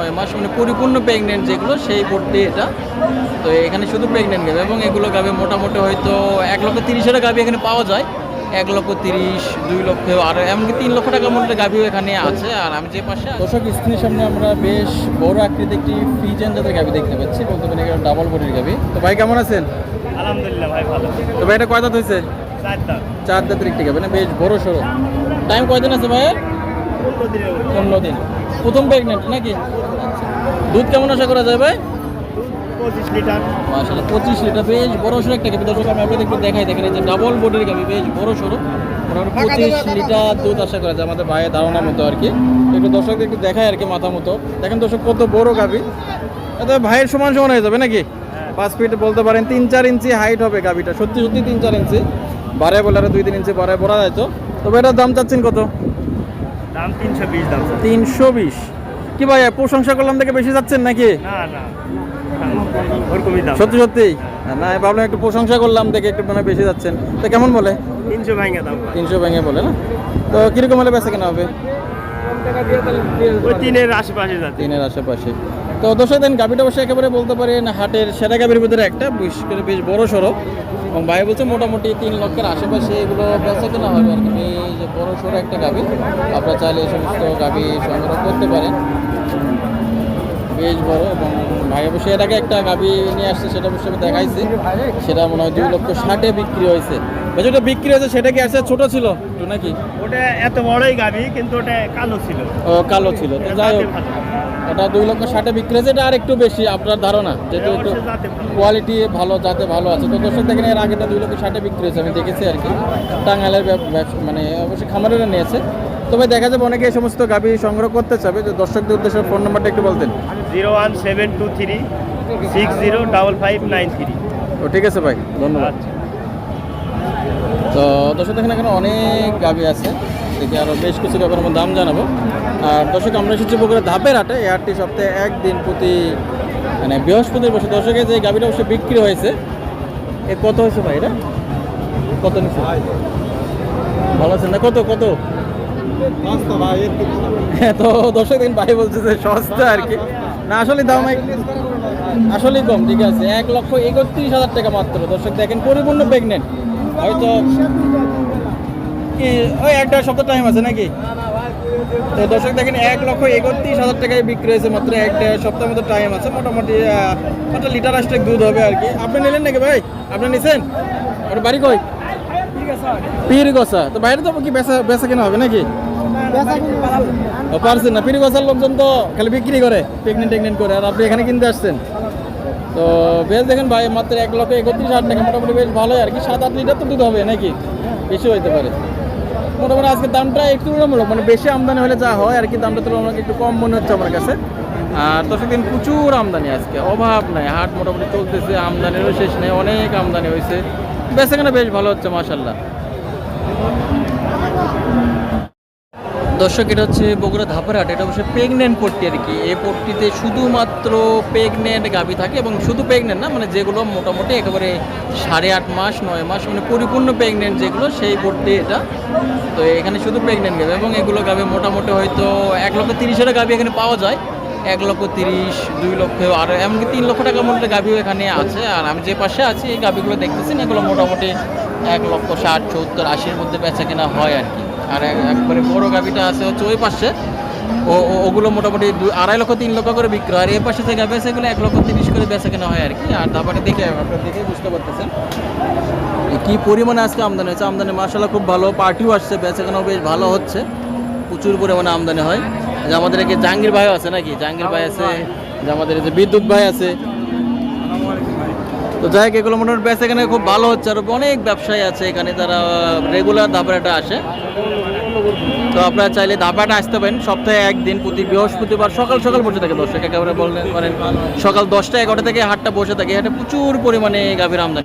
নয় মাস মানে পরিপূর্ণ প্রেগনেন্ট যেগুলো সেই ভর্তি এটা। তো এখানে শুধু প্রেগনেন্ট গাবি এবং এগুলো গাবি মোটামুটি হয়তো এক লক্ষ তিরিশের গাবি এখানে পাওয়া যায়। এক লক্ষ তিরিশ দুই লক্ষ আর এমনকি তিন লক্ষ টাকা মূল্যের গাভিও এখানে আছে। আর আমি যে পাশে দর্শক স্ক্রিনের সামনে আমরা বেশ বড় আকৃতির একটি ফ্রিজেন জাতের গাভি দেখতে পাচ্ছি। বলতে পারি ডাবল বডির গাভি। তো ভাই কেমন আছেন? আলহামদুলিল্লাহ ভাই ভালো। তো ভাই এটা কয় দাঁত হয়েছে? চারটা চার দাঁতের একটি গাভি না বেশ বড় সড়ো টাইম কয়দিন আছে ভাইয়ের? পনেরো দিন। প্রথম প্রেগনেন্ট নাকি। দুধ কেমন আশা করা যায় ভাই? পঁচিশ লিটার। মাসাল্লাহ পঁচিশ লিটার বেশ বড় সড়ো একটা গাভি। দর্শক আমি আপনাদের একটু দেখাই দেখেন এই যে ডাবল বডির গাভি বেশ বড় সড়ো। মোটামুটি পঁচিশ লিটার দুধ আশা করা যায় আমাদের ভাইয়ের ধারণার মতো আর কি। একটু দর্শকদের একটু দেখাই আর কি মাথা মতো। দেখেন দর্শক কত বড় গাভি। এটা ভাইয়ের সমান সমান হয়ে যাবে নাকি? পাঁচ ফিট বলতে পারেন তিন চার ইঞ্চি হাইট হবে গাভিটা। সত্যি সত্যি তিন চার ইঞ্চি। বারে বলে আরও দুই তিন ইঞ্চি বারে বলা যায় তো। তবে এটার দাম চাচ্ছেন কত? দাম তিনশো বিশ দাম স্যার। তিনশো বিশ। কি ভাই প্রশংসা করলাম থেকে বেশি যাচ্ছেন নাকি? না না। ওরকমই দাম। সত্যি সত্যি? না ভাবলাম একটু প্রশংসা করলাম দেখে একটু মানে বেশি যাচ্ছেন। তো কেমন বলে? তিনশো ভেঙে দাম তিনশো ভেঙে বলে না? তো কীরকম হলে বেচা কেনা হবে? ওই তিনের আশেপাশে যাচ্ছে। তিনের আশেপাশে। তো দর্শক, দেন গাভিটা অবশ্যই একেবারে বলতে পারেন হাটের সেরা গাভীর ভিতরে একটা বিশেষ করে বেশ বড় সড়ো। এবং ভাই বলছে মোটামুটি তিন লক্ষের আশেপাশে এগুলো বেচা কেনা হবে আর কি। যে বড় সড়ো একটা গাভি, আপনারা চাইলে এই সমস্ত গাভী সংগ্রহ করতে পারেন। বেশ বড় এবং ভাই অবশ্যই এর আগে একটা গাভি নিয়ে আসছে সেটা অবশ্যই আমি দেখাইছি। সেটা মনে হয় দুই লক্ষ ষাটে বিক্রি হয়েছে। যেটা বিক্রি হয়েছে সেটা কি আসছে ছোট ছিল? একটু নাকি? ওটা এত বড়ই গাবি কিন্তু ওটা কালো ছিল। ও কালো ছিল। তো যাই হোক এটা দুই লক্ষ ষাটে বিক্রি হয়েছে এটা আর একটু বেশি আপনার ধারণা? যেহেতু একটু। কোয়ালিটি ভালো। যাতে ভালো আছে। তো দর্শক দেখেন এর আগেটা দুই লক্ষ ষাটে বিক্রি হয়েছে আমি দেখেছি আর কি। ব্যবসা- মানে অবশ্যই খামারেরা নিয়েছে। তবে দেখা যাবে অনেকে এই সমস্ত গাভি সংগ্রহ করতে চাবে। যে দর্শকদের উদ্দেশ্যে ফোন নাম্বারটা একটু বলতেন। Zero one seven two three six zero double five nine three. ও ঠিক আছে ভাই ধন্যবাদ। আচ্ছা। তো দর্শক দেখেন এখানে অনেক গাভি আছে। দেখি আরও বেশ কিছু গাভির আমার দাম জানাব। আর দর্শক আমরা এসেছি বগুড়া ধাপের হাটে। এই হাটটি সপ্তাহে একদিন প্রতি মানে বৃহস্পতির বসে দর্শকের যে গাভিটা অবশ্যই বিক্রি হয়েছে। এ কত হয়েছে ভাই এটা? কত নিচ্ছে ভালো আছেন না? কত কত? তো দর্শক দেখেন ভাই বলছে যে সস্তা আর কি। না আসলে দাম এক- আসলেই কম ঠিক আছে। এক লক্ষ একত্রিশ হাজার টাকা মাত্র। দর্শক দেখেন পরিপূর্ণ প্রেগনেন্ট হয়তো ওই একটা সপ্তাহ টাইম আছে নাকি? তো দর্শক দেখেন এক লক্ষ একত্রিশ হাজার টাকায় বিক্রি হয়েছে মাত্র এক দেড় সপ্তাহ মতো টাইম আছে। মোটামুটি একটা লিটার আসতে দুধ হবে আর কি। আপনি নিলেন নাকি ভাই? আপনি নিছেন? ওটা বাড়ি কই? পীর গসা তো বাইরে তো কি বেচা বেচা কেনা হবে নাকি? ও, পারছেন না পীর গসার লোকজন তো খালি বিক্রি করে প্রেগনেন্ট টেগনেন্ট করে, আর আপনি এখানে কিনতে আসছেন। তো বেশ দেখেন ভাই, মাত্র এক লক্ষ একত্রিশ হাজার টাকা, মোটামুটি বেশ ভালোই, আর কি সাত আট লিটার তো দুধ হবে নাকি? বেশি হইতে পারে। মোটামুটি আজকে দামটা একটু তুলনামূলক মানে বেশি আমদানি হলে যা হয়, আর কি দামটা তুলনামূলক একটু কম মনে হচ্ছে আমার কাছে। আর দর্শক দিন প্রচুর আমদানি আজকে, অভাব নাই, হাট মোটামুটি চলতেছে আমদানিরও শেষ নেই, অনেক আমদানি হয়েছে। বেশ এখানে বেশ ভালো হচ্ছে মাসাল্লাহ দর্শক, এটা হচ্ছে বগুড়া ধাপের হাট, এটা অবশ্যই প্রেগনেন্ট পট্টি আর কি। এই পট্টিতে শুধুমাত্র প্রেগনেন্ট গাভী থাকে এবং শুধু প্রেগনেন্ট না মানে যেগুলো মোটামুটি একেবারে সাড়ে আট মাস, নয় মাস মানে পরিপূর্ণ প্রেগনেন্ট যেগুলো, সেই পট্টি এটা। তো এখানে শুধু প্রেগনেন্ট গাভী এবং এগুলো গাভী মোটামুটি হয়তো এক লক্ষ তিরিশের গাভী এখানে পাওয়া যায়। এক লক্ষ তিরিশ, দুই লক্ষ, আর এমনকি তিন লক্ষ টাকা মূল্যের গাভীও এখানে আছে। আর আমি যে পাশে আছি, এই গাভীগুলো দেখতেছি না এগুলো মোটামুটি এক লক্ষ ষাট, সত্তর, আশির মধ্যে বেচা কেনা হয় আর কি। আর এক- একবারে বড় গাভিটা আছে হচ্ছে ওই পাশে। ও ওগুলো মোটামুটি আড়াই লক্ষ, তিন লক্ষ করে বিক্রি হয়। আর এই পাশে যে গাভি আছে, এগুলো এক লক্ষ তিরিশ করে বেচা কেনা হয় আর কি। আর তারপরে দেখে আপনার দেখে বুঝতে পারতেছেন। কি পরিমাণে আজকে আমদানি হয়েছে? আমদানি মার্শাল্লাহ খুব ভালো। পার্টিও আসছে, বেচা কেনাও বেশ ভালো হচ্ছে। প্রচুর পরিমাণে আমদানি হয়। যে আমাদের একে জাহাঙ্গীর ভাই আছে নাকি? জাহাঙ্গীর ভাই আছে, যে আমাদের যে বিদ্যুৎ ভাই আছে। তো যাই হোক, এগুলো মোটামুটি ব্যাস এখানে খুব ভালো হচ্ছে আর অনেক ব্যবসায়ী আছে এখানে তারা রেগুলার ধাপাটা আসে। তো আপনারা চাইলে ধাপাটা আসতে পারেন। সপ্তাহে একদিন প্রতি বৃহস্পতিবার সকাল সকাল বসে থাকে দর্শক। একেবারে বললেন মানে সকাল দশটা এগারোটা থেকে হাটটা বসে থাকে। এখানে প্রচুর পরিমাণে গাভীর আমদানি।